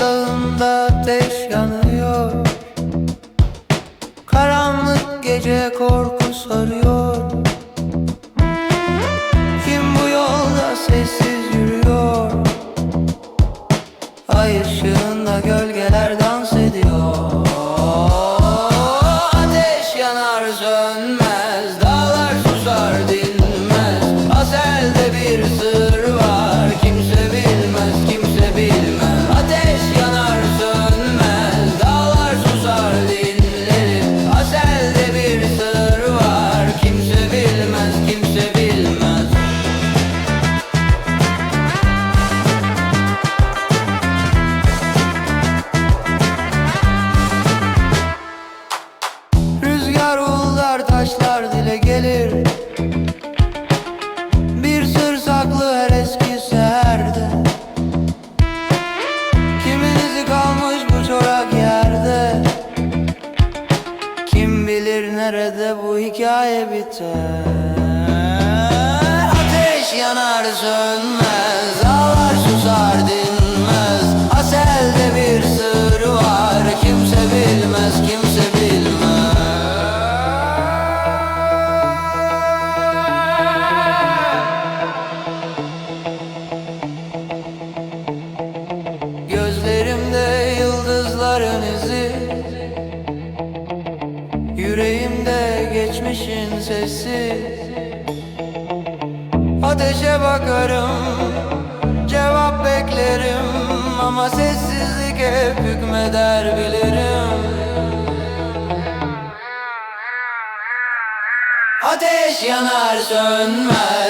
dağında ateş yanıyor. Karanlık gece korku sarıyor. Kim bu yolda sessiz yürüyor? Ay ışığında gölgeler dans ediyor. Ateş yanar sönmez. hikaye biter. Ateş yanar sönmez Ağlar susar dinmez. Aselde bir sır var Kimse bilmez kimse bilmez. Gözlerimde yıldızların izi Yüreğimde geçmişin sesi. Ateşe bakarım Cevap beklerim Ama sessizlik hep hükmeder bilirim. Ateş yanar sönmez